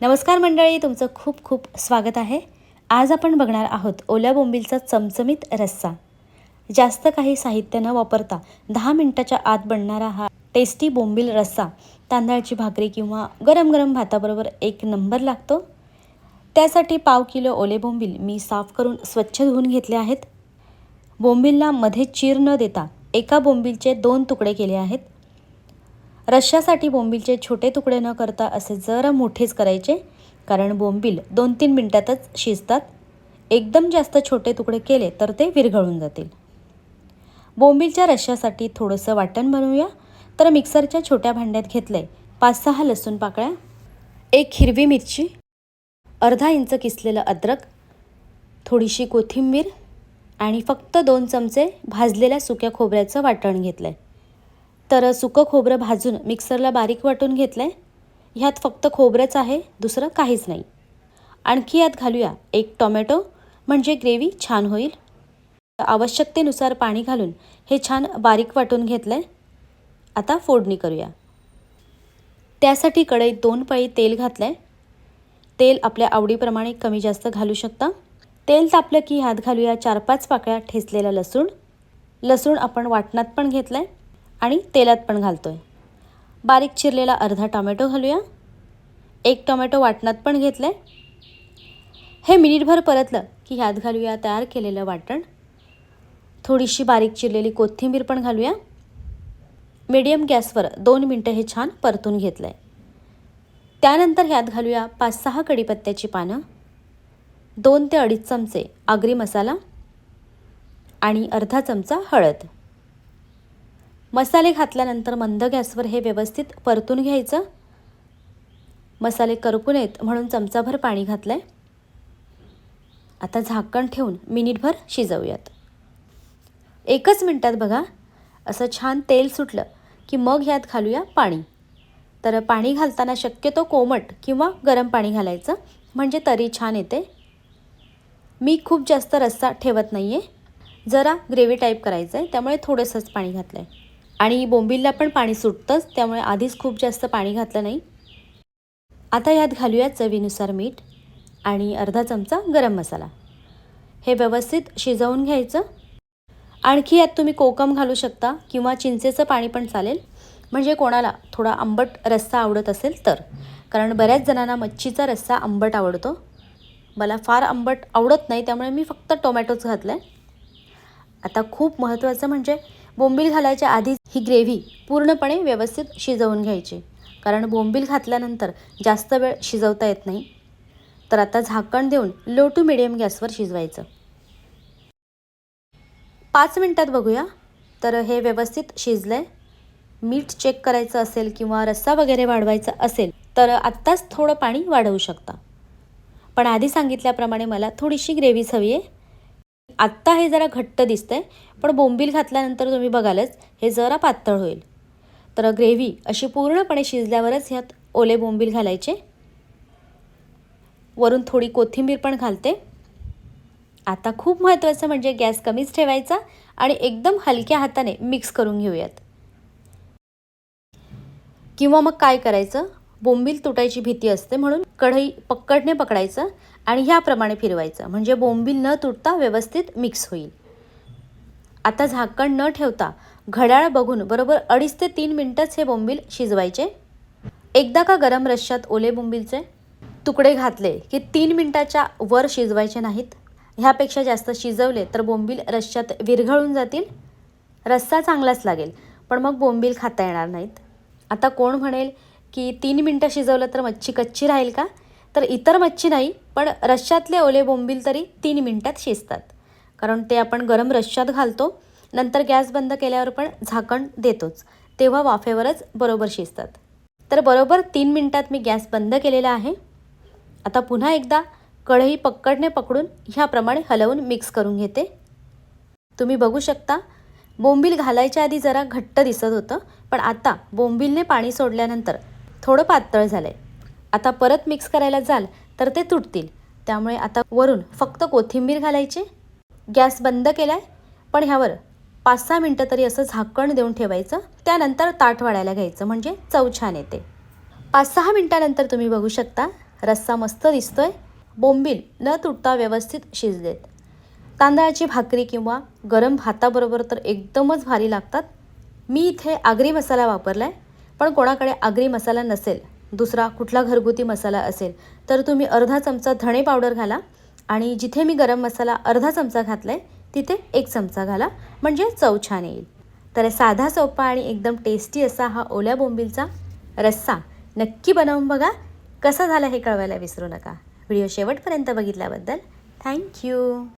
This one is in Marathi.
नमस्कार मंडळी तुमचं खूप खूप स्वागत आहे. आज आपण बघणार आहोत ओल्या बोंबिलचा चमचमीत रस्सा. जास्त काही साहित्य न वापरता दहा मिनटाच्या आत बनणारा हा टेस्टी बोंबील रस्सा तांदळाची भाकरी किंवा गरम गरम भाताबरोबर एक नंबर लागतो. त्यासाठी पाव किलो ओले बोंबील मी साफ करून स्वच्छ धुवून घेतले आहेत. बोंबीलला मध्ये चीर न देता एका बोंबीलचे दोन तुकडे केले आहेत. रश्श्यासाठी बोंबीलचे छोटे तुकडे न करता असे जरा मोठेच करायचे कारण बोंबील दोन तीन मिनटातच शिजतात. एकदम जास्त छोटे तुकडे केले तर ते विरघळून जातील. बोंबीलच्या रश्श्यासाठी थोडंसं वाटण बनवूया. तर मिक्सरच्या छोट्या भांड्यात घेतलं आहे पाच सहा लसूण पाकळ्या एक हिरवी मिरची अर्धा इंच किसलेलं अद्रक थोडीशी कोथिंबीर आणि फक्त दोन चमचे भाजलेल्या सुक्या खोबऱ्याचं वाटण घेतलं आहे तर सुकं खोबरं भाजून मिक्सरला बारीक वाटून घेतलं आहे ह्यात फक्त खोबरंच आहे दुसरं काहीच नाही. आणखी यात घालूया एक टोमॅटो म्हणजे ग्रेव्ही छान होईल. आवश्यकतेनुसार पाणी घालून हे छान बारीक वाटून घेतलं आहे आता फोडणी करूया. त्यासाठी कढईत दोन पळी तेल घातलं आहे तेल आपल्या आवडीप्रमाणे कमी जास्त घालू शकता. तेल तापलं की ह्यात घालूया चार पाच पाकळ्या ठेचलेला लसूण. लसूण आपण वाटणात पण घेतलं आहे आणि तेलात पण घालतो आहे बारीक चिरलेला अर्धा टोमॅटो घालूया. एक टोमॅटो वाटणात पण घेतलं आहे हे मिनिटभर परतलं की ह्यात घालूया तयार केलेलं वाटण. थोडीशी बारीक चिरलेली कोथिंबीर पण घालूया. मीडियम गॅसवर दोन मिनटं हे छान परतून घेतलं आहे त्यानंतर ह्यात घालूया पाच सहा कढीपत्त्याची पानं दोन ते अडीच चमचे आगरी मसाला आणि अर्धा चमचा हळद. मसाले घातल्यानंतर मंद गॅसवर हे व्यवस्थित परतून घ्यायचं. मसाले करपू नयेत म्हणून चमचाभर पाणी घातलं आहे आता झाकण ठेवून मिनिटभर शिजवूयात. एकच मिनटात बघा असं छान तेल सुटलं की मग ह्यात घालूया पाणी. तर पाणी घालताना शक्यतो कोमट किंवा गरम पाणी घालायचं म्हणजे तरी छान येते. मी खूप जास्त रस्सा ठेवत नाही आहे जरा ग्रेव्ही टाईप करायचं आहे त्यामुळे थोडंसंच पाणी घातलं आहे आणि बोंबिलला पण पाणी सुटतंच त्यामुळे आधीच खूप जास्त पाणी घातलं नाही. आता यात घालूया चवीनुसार मीठ आणि अर्धा चमचा गरम मसाला. हे व्यवस्थित शिजवून घ्यायचं. आणखी यात तुम्ही कोकम घालू शकता किंवा चिंचेचं पाणी पण चालेल. म्हणजे कोणाला थोडा आंबट रस्सा आवडत असेल तर. कारण बऱ्याच जणांना मच्छीचा रस्सा आंबट आवडतो. मला फार आंबट आवडत नाही त्यामुळे मी फक्त टोमॅटोच घातलं आहे आता खूप महत्त्वाचं म्हणजे बोंबील घालायच्या आधीच ही ग्रेव्ही पूर्णपणे व्यवस्थित शिजवून घ्यायची. कारण बोंबील घातल्यानंतर जास्त वेळ शिजवता येत नाही. तर आता झाकण देऊन लो टू मिडियम गॅसवर शिजवायचं. पाच मिनटात बघूया. तर हे व्यवस्थित शिजलं आहे मीठ चेक करायचं असेल किंवा रस्सा वगैरे वाढवायचा असेल तर आत्ताच थोडं पाणी वाढवू शकता. पण आधी सांगितल्याप्रमाणे मला थोडीशी ग्रेव्हीच हवी आहे. आत्ता हे जरा घट्ट दिसतं आहे पण बोंबील घातल्यानंतर तुम्ही बघालच हे जरा पातळ होईल. तर ग्रेव्ही अशी पूर्णपणे शिजल्यावरच ह्यात ओले बोंबील घालायचे. वरून थोडी कोथिंबीर पण घालते. आता खूप महत्त्वाचं म्हणजे गॅस कमीच ठेवायचा आणि एकदम हलक्या हाताने मिक्स करून घेऊयात. किंवा मग काय करायचं? बोंबील तुटायची भीती असते म्हणून कढई पक्कडने पकडायचं आणि ह्याप्रमाणे फिरवायचं. म्हणजे बोंबील न तुटता व्यवस्थित मिक्स होईल. आता झाकण न ठेवता घड्याळ बघून बरोबर अडीच ते तीन मिनटंच हे बोंबील शिजवायचे. एकदा का गरम रश्श्यात ओले बोंबीलचे तुकडे घातले की तीन मिनटाच्या वर शिजवायचे नाहीत? ह्यापेक्षा जास्त शिजवले तर बोंबील रश्श्यात विरघळून जातील. रस्सा चांगलाच लागेल पण मग बोंबील खाता येणार नाहीत. आता कोण म्हणेल की तीन मिनटं शिजवलं तर मच्छी कच्ची राहील का? तर इतर मच्छी नाही पण रश्श्यातले ओले बोंबील तरी तीन मिनटात शिजतात. कारण ते आपण गरम रश्श्यात घालतो नंतर गॅस बंद केल्यावर पण झाकण देतोच. तेव्हा वाफेवरच बरोबर शिजतात. तर बरोबर तीन मिनटात मी गॅस बंद केलेला आहे. आता पुन्हा एकदा कढई पक्कडने पकडून ह्याप्रमाणे हलवून मिक्स करून घेते. तुम्ही बघू शकता बोंबील घालायच्या आधी जरा घट्ट दिसत होतं पण आता बोंबीलने पाणी सोडल्यानंतर थोडं पातळ झालं आहे आता परत मिक्स करायला जाल तर ते तुटतील. त्यामुळे आता वरून फक्त कोथिंबीर घालायची. गॅस बंद केला आहे पण ह्यावर पाच सहा मिनटं तरी असं झाकण देऊन ठेवायचं. त्यानंतर ताट वाढायला घ्यायचं म्हणजे चव छान येते. पाच सहा मिनटानंतर तुम्ही बघू शकता रस्सा मस्त दिसतोय. बोंबील न तुटता व्यवस्थित शिजलेत. तांदळाची भाकरी किंवा गरम भाताबरोबर तर एकदमच भारी लागतात. मी इथे आगरी मसाला वापरला आहे पण कोणाकडे आगरी मसाला नसेल दुसरा कुठला घरगुती मसाला असेल तर तुम्ही अर्धा चमचा धणे पावडर घाला आणि जिथे मी गरम मसाला अर्धा चमचा घातला आहे तिथे एक चमचा घाला म्हणजे चव छान येईल. तर साधा सोपा आणि एकदम टेस्टी असा हा ओल्या बोंबीलचा रस्सा नक्की बनवून बघा. कसा झाला हे कळवायला विसरू नका. व्हिडिओ शेवटपर्यंत बघितल्याबद्दल थँक्यू.